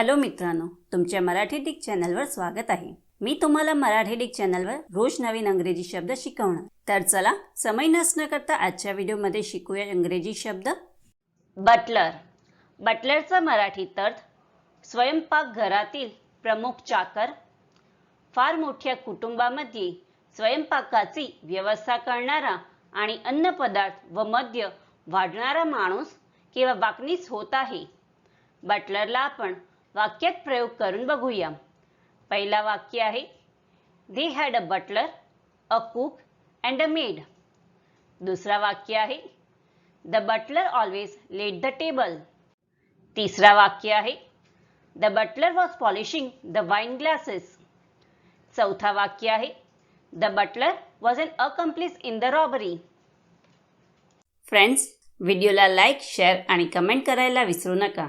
Hello मित्रांनो तुमच्या Marathi Dick चॅनलवर स्वागत आहे. मी तुम्हाला मराठी डिक चॅनलवर रोज नवीन अंग्रेजी शब्द शिकवणार. तर चला समय नसणं करता आजच्या व्हिडिओमध्ये शिकूया इंग्रजी शब्द. बटलर. बटलरचा मराठी अर्थ स्वयंपाकघरातील प्रमुख चाकर फार मोठ्या कुटुंबामध्ये स्वयंपाकाची व्यवस्था करणारा आणि अन्नपदार्थ व मद्य वाढणारा माणूस किंवा वाकणीच होत आहे. बटलरला आपण वाक्यात प्रयोग करून बघूया. पहिला वाक्य आहे they had a butler a cook and a maid दुसरा वाक्य आहे the butler always laid the table तिसरा वाक्य आहे the butler was polishing the wine glasses चौथा वाक्य आहे the butler was an accomplice in the robbery friends व्हिडिओला लाईक शेअर आणि कमेंट करायला विसरू नका.